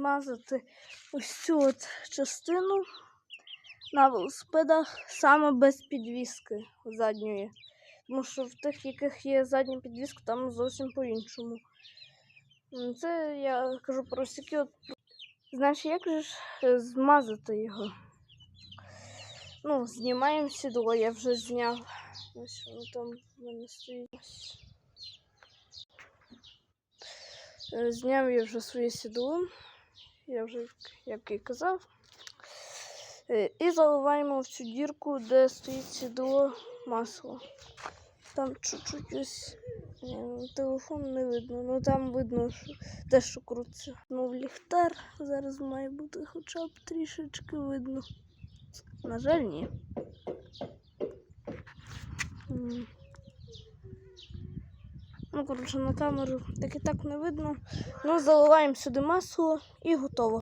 змазати ось цю от частину на велосипедах саме без підвіски задньої. Тому що в тих, яких є задня підвіска, там зовсім по-іншому. Це я кажу про стільки от. Знаєш, як же ж е, змазати його? Ну, знімаємо сідло, я вже зняв. Ось воно там в мене стоїть. Е, Зняв я вже своє сідло. Я вже, як- і казав. Е, І заливаємо в цю дірку, де стоїть сідло масло. Там чуть-чуть ось ну, телефон не видно, ну там видно, що те, що крутиться. Ну, ліхтар зараз має бути хоча б трішечки видно. На жаль, ні. Ну, коротше, на камеру так і так не видно. Ну, заливаємо сюди масло і готово.